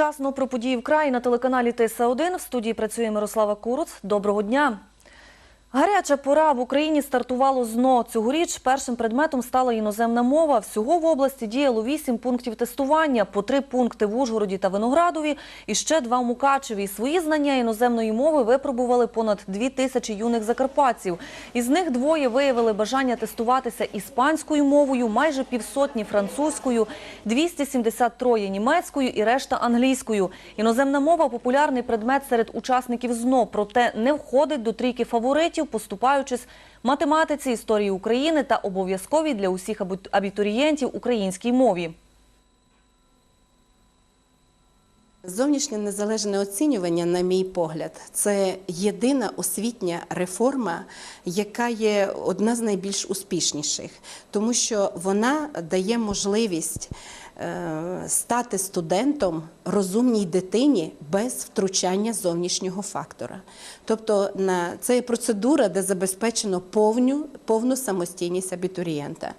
Вчасно про події в краї на телеканалі ТСА-1. В студії працює Мирослава Куруц. Доброго дня. Гаряча пора в Україні стартувало ЗНО. Цьогоріч першим предметом стала іноземна мова. Всього в області діяло вісім пунктів тестування, по три пункти в Ужгороді та Виноградові і ще два в Мукачеві. Свої знання іноземної мови випробували понад дві тисячі юних закарпатців. Із них двоє виявили бажання тестуватися іспанською мовою, майже півсотні французькою, 273 німецькою і решта англійською. Іноземна мова популярний предмет серед учасників ЗНО, проте не входить до трійки фаворитів, поступаючись математиці, історії України та обов'язковій для усіх абітурієнтів українській мові. Зовнішнє незалежне оцінювання, на мій погляд, це єдина освітня реформа, яка є одна з найбільш успішніших, тому що вона дає можливість стати студентом розумній дитині без втручання зовнішнього фактора. Тобто це є процедура, де забезпечено повну, повну самостійність абітурієнта.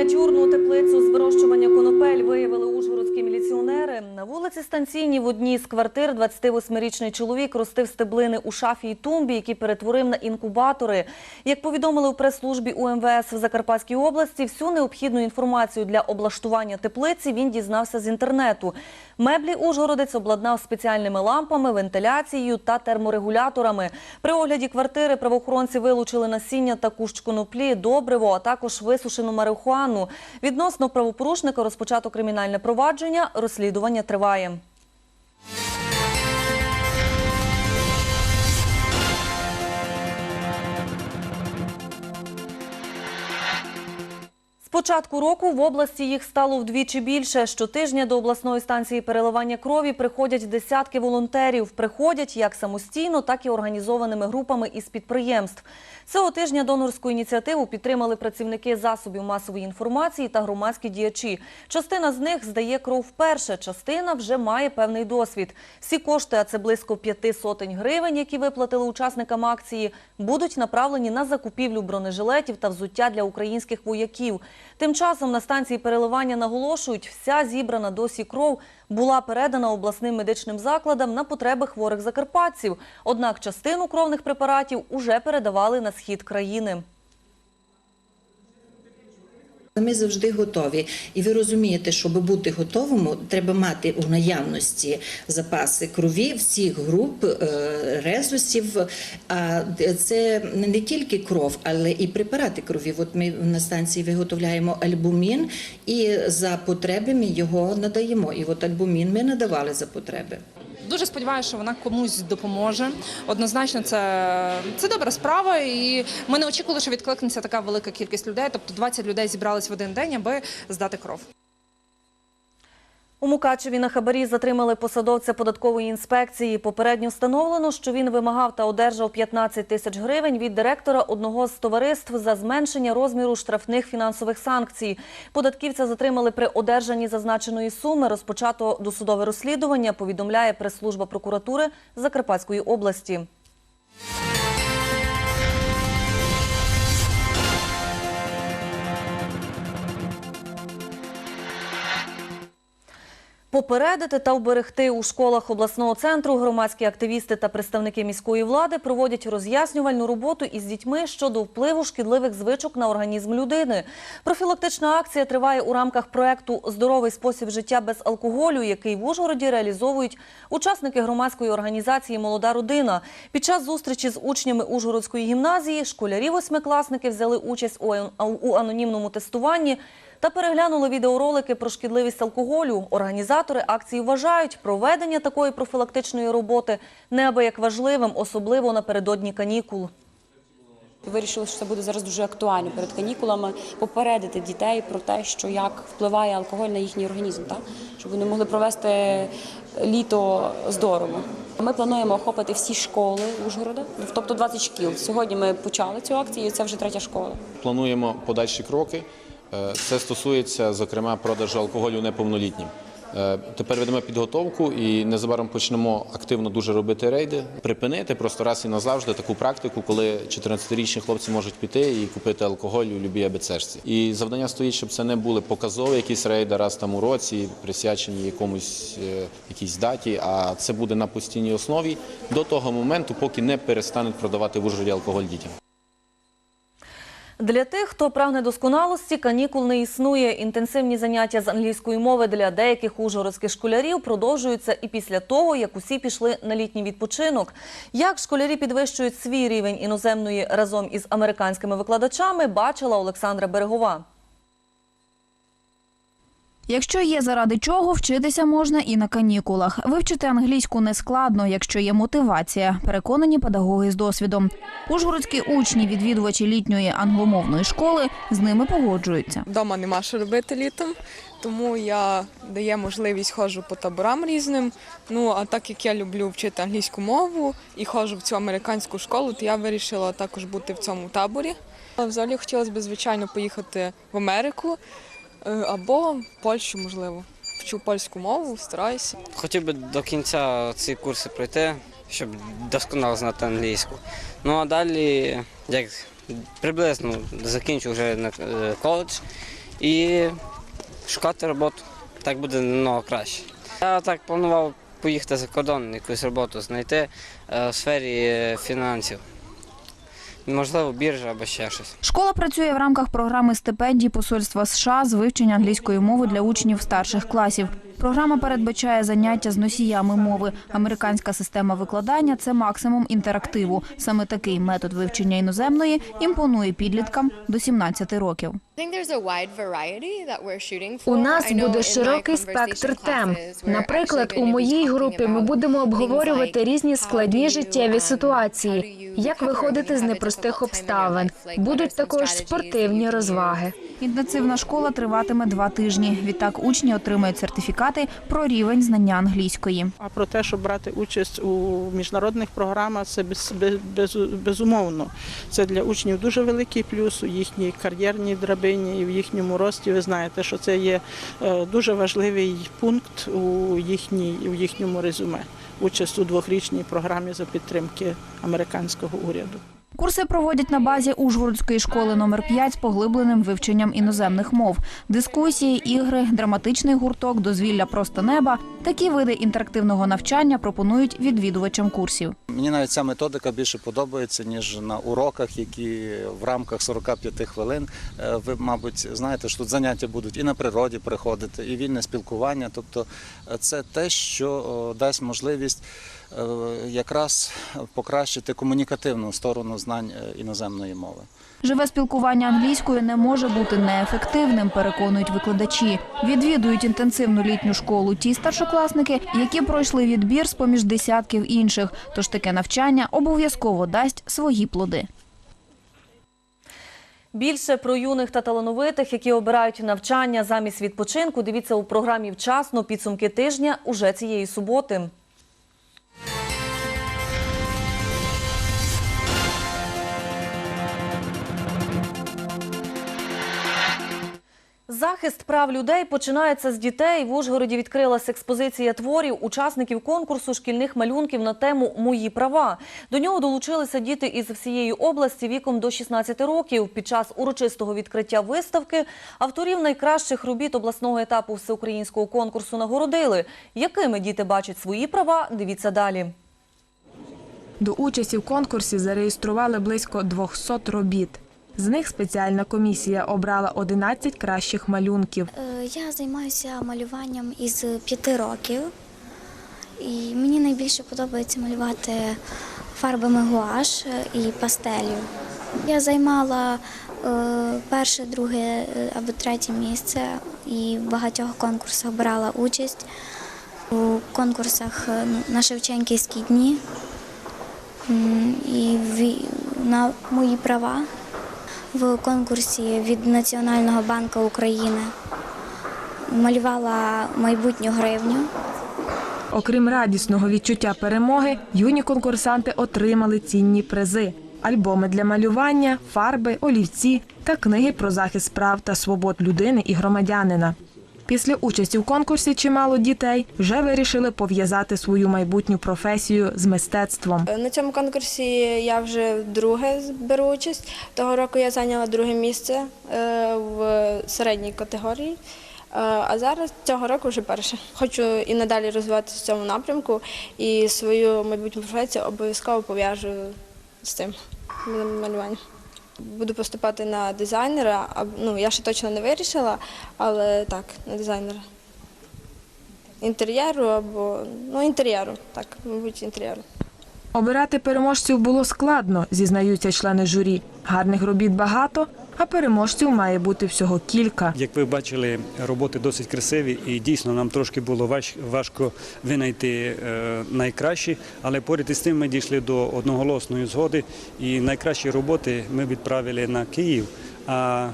Мініатюрну теплицю з вирощування конопель виявили ужгородські міліціонери. На вулиці Станційній в одній з квартир 28-річний чоловік ростив стеблини у шафі і тумбі, які перетворив на інкубатори. Як повідомили у прес-службі УМВС в Закарпатській області, всю необхідну інформацію для облаштування теплиці він дізнався з інтернету. Меблі Ужгородець обладнав спеціальними лампами, вентиляцією та терморегуляторами. При огляді квартири правоохоронці вилучили насіння та кущ коноплі, добриво, а також висушену марихуану. Відносно правопорушника розпочато кримінальне провадження. Розслідування триває. Початку року в області їх стало вдвічі більше. Щотижня до обласної станції переливання крові приходять десятки волонтерів. Приходять як самостійно, так і організованими групами із підприємств. Цього тижня донорську ініціативу підтримали працівники засобів масової інформації та громадські діячі. Частина з них здає кров вперше, частина вже має певний досвід. Всі кошти, а це близько п'яти сотень гривень, які виплатили учасникам акції, будуть направлені на закупівлю бронежилетів та взуття для українських вояків. Тим часом на станції переливання наголошують, вся зібрана досі кров була передана обласним медичним закладам на потреби хворих закарпатців. Однак частину кровних препаратів уже передавали на схід країни. Ми завжди готові, і ви розумієте, щоб бути готовим, треба мати у наявності запаси крові всіх груп е, резусів. А це не тільки кров, але і препарати крові. От ми на станції виготовляємо альбумін, і за потреби ми його надаємо. І от альбумін ми надавали за потреби. Дуже сподіваюся, що вона комусь допоможе. Однозначно, це, це добра справа, і ми не очікували, що відкликнеться така велика кількість людей. Тобто 20 людей зібрались в один день, аби здати кров. У Мукачеві на хабарі затримали посадовця податкової інспекції. Попередньо встановлено, що він вимагав та одержав 15 тисяч гривень від директора одного з товариств за зменшення розміру штрафних фінансових санкцій. Податківця затримали при одержанні зазначеної суми. Розпочато досудове розслідування, повідомляє прес-служба прокуратури Закарпатської області. Попередити та вберегти у школах обласного центру громадські активісти та представники міської влади проводять роз'яснювальну роботу із дітьми щодо впливу шкідливих звичок на організм людини. Профілактична акція триває у рамках проекту Здоровий спосіб життя без алкоголю, який в Ужгороді реалізовують учасники громадської організації Молода родина. Під час зустрічі з учнями Ужгородської гімназії школярі-восьмикласники взяли участь у анонімному тестуванні та переглянули відеоролики про шкідливість алкоголю. Організатори акції вважають проведення такої профілактичної роботи неабияк важливим, особливо напередодні канікул. Вирішили, що це буде зараз дуже актуально перед канікулами попередити дітей про те, що як впливає алкоголь на їхній організм, так? щоб вони могли провести літо здорово. Ми плануємо охопити всі школи Ужгорода, тобто 20 шкіл. Сьогодні ми почали цю акцію, і це вже третя школа. Плануємо подальші кроки. Е, Це стосується, зокрема, продажу алкоголю неповнолітнім. Е, Тепер ведемо підготовку і незабаром почнемо активно дуже робити рейди, припинити просто раз і назавжди таку практику, коли 14-річні хлопці можуть піти і купити алкоголь у любій АБЦшці. І завдання стоїть, щоб це не були показові якісь рейди раз там у році, присвячені якомусь е, якійсь даті, а це буде на постійній основі до того моменту, поки не перестануть продавати в Ужгороді алкоголь дітям. Для тих, хто прагне досконалості, канікул не існує. Інтенсивні заняття з англійської мови для деяких ужгородських школярів продовжуються і після того, як усі пішли на літній відпочинок. Як школярі підвищують свій рівень іноземної разом із американськими викладачами, бачила Олександра Берегова. Якщо є заради чого, вчитися можна і на канікулах. Вивчити англійську не складно, якщо є мотивація, переконані педагоги з досвідом. Ужгородські учні, відвідувачі літньої англомовної школи, з ними погоджуються. Вдома нема що робити літом, тому я дає можливість ходжу по таборам різним. Ну а так як я люблю вчити англійську мову і ходжу в цю американську школу, то я вирішила також бути в цьому таборі. Взагалі хотілося б, звичайно, поїхати в Америку або Польщу, можливо. Вчу польську мову, стараюся. Хотів би до кінця ці курси пройти, щоб досконало знати англійську. Ну а далі, як приблизно закінчу вже е, коледж і шукати роботу. Так буде намного краще. Я так планував поїхати за кордон, якусь роботу знайти е, в сфері е, фінансів. Можливо, біржа або ще щось. Школа працює в рамках програми стипендій Посольства США з вивчення англійської мови для учнів старших класів. Програма передбачає заняття з носіями мови. Американська система викладання це максимум інтерактиву. Саме такий метод вивчення іноземної імпонує підліткам до 17 років. У нас буде широкий спектр тем. Наприклад, у моїй групі ми будемо обговорювати різні складні життєві ситуації, як виходити з непростих обставин. Будуть також спортивні розваги. Інтенсивна школа триватиме два тижні. Відтак учні отримають сертифікати про рівень знання англійської. А про те, щоб брати участь у міжнародних програмах, це без, без, без- безумовно. Це для учнів дуже великий плюс у їхній кар'єрній драбині і в їхньому рості. Ви знаєте, що це є е, дуже важливий пункт у, їхній, у їхньому резюме. Участь у двохрічній програмі за підтримки американського уряду. Курси проводять на базі Ужгородської школи номер 5 з поглибленим вивченням іноземних мов. Дискусії, ігри, драматичний гурток, дозвілля просто неба. Такі види інтерактивного навчання пропонують відвідувачам курсів. Мені навіть ця методика більше подобається, ніж на уроках, які в рамках 45 хвилин. Е, Ви, мабуть, знаєте, що тут заняття будуть і на природі приходити, і вільне спілкування. Тобто е, це те, що дасть можливість е, якраз покращити комунікативну сторону знань іноземної мови. Живе спілкування англійською не може бути неефективним, переконують викладачі. Відвідують інтенсивну літню школу ті старшокласники, які пройшли відбір з поміж десятків інших. Тож таке навчання обов'язково дасть свої плоди. Більше про юних та талановитих, які обирають навчання замість відпочинку, дивіться у програмі «Вчасно. Підсумки тижня» уже цієї суботи. Захист прав людей починається з дітей. В Ужгороді відкрилась експозиція творів учасників конкурсу шкільних малюнків на тему Мої права. До нього долучилися діти із всієї області віком до 16 років. Під час урочистого відкриття виставки авторів найкращих робіт обласного етапу всеукраїнського конкурсу нагородили. Якими діти бачать свої права? Дивіться далі. До участі в конкурсі зареєстрували близько 200 робіт. З них спеціальна комісія обрала 11 кращих малюнків. Е, Я займаюся малюванням із п'яти років, і мені найбільше подобається малювати фарбами гуаш і пастелью. Я займала е, перше, друге е, або третє місце і в багатьох конкурсах брала участь у конкурсах на Шевченківські дні і на мої права в конкурсі від Національного банку України. Малювала майбутню гривню. Окрім радісного відчуття перемоги, юні конкурсанти отримали цінні призи: альбоми для малювання, фарби, олівці та книги про захист прав та свобод людини і громадянина. Після участі в конкурсі чимало дітей вже вирішили пов'язати свою майбутню професію з мистецтвом. На цьому конкурсі я вже вдруге беру участь. Того року я зайняла друге місце е, в середній категорії. Е, А зараз цього року вже перше. Хочу і надалі розвиватися в цьому напрямку і свою майбутню професію обов'язково пов'яжу з цим малюванням. Буду поступати на дизайнера. Ну, я ще точно не вирішила, але так, на дизайнера. Інтер'єру або ну інтер'єру, так, мабуть, інтер'єру. Обирати переможців було складно, зізнаються члени журі. Гарних робіт багато, а переможців має бути всього кілька. Як ви бачили, роботи досить красиві, і дійсно нам трошки було важ- важко винайти е, найкращі, але поряд із тим ми дійшли до одноголосної згоди, і найкращі роботи ми відправили на Київ. Е,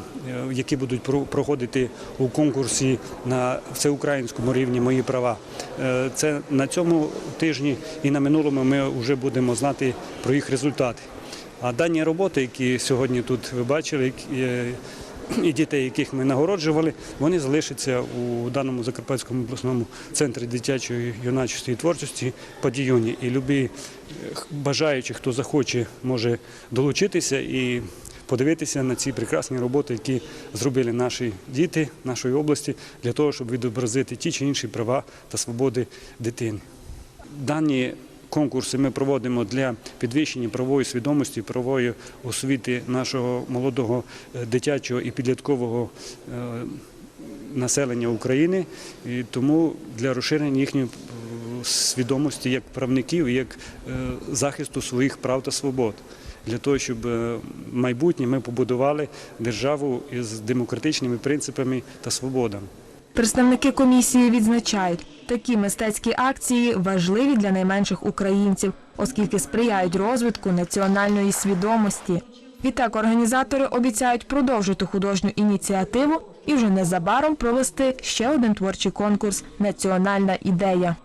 які будуть про- проходити у конкурсі на всеукраїнському рівні мої права. Е, Це на цьому тижні і на минулому ми вже будемо знати про їх результати. А дані роботи, які сьогодні тут ви бачили, е, і дітей, яких ми нагороджували, вони залишаться у даному Закарпатському обласному центрі дитячої юнацької творчості Падіюні. І любі е, бажаючі, хто захоче, може долучитися і подивитися на ці прекрасні роботи, які зробили наші діти нашої області для того, щоб відобразити ті чи інші права та свободи дитини. Дані конкурси ми проводимо для підвищення правової свідомості, правової освіти нашого молодого е, дитячого і підліткового е, населення України. І тому для розширення їхньої е, свідомості як правників, як захисту своїх прав та свобод. Для того, щоб майбутнє ми побудували державу із демократичними принципами та свободами. Представники комісії відзначають, такі мистецькі акції важливі для найменших українців, оскільки сприяють розвитку національної свідомості. Відтак організатори обіцяють продовжити художню ініціативу і вже незабаром провести ще один творчий конкурс Національна ідея.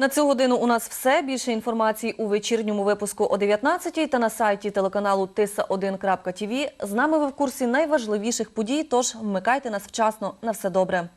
На цю годину у нас все. Більше інформації у вечірньому випуску о 19-й та на сайті телеканалу tisa1.tv. З нами ви в курсі найважливіших подій, тож вмикайте нас вчасно. На все добре.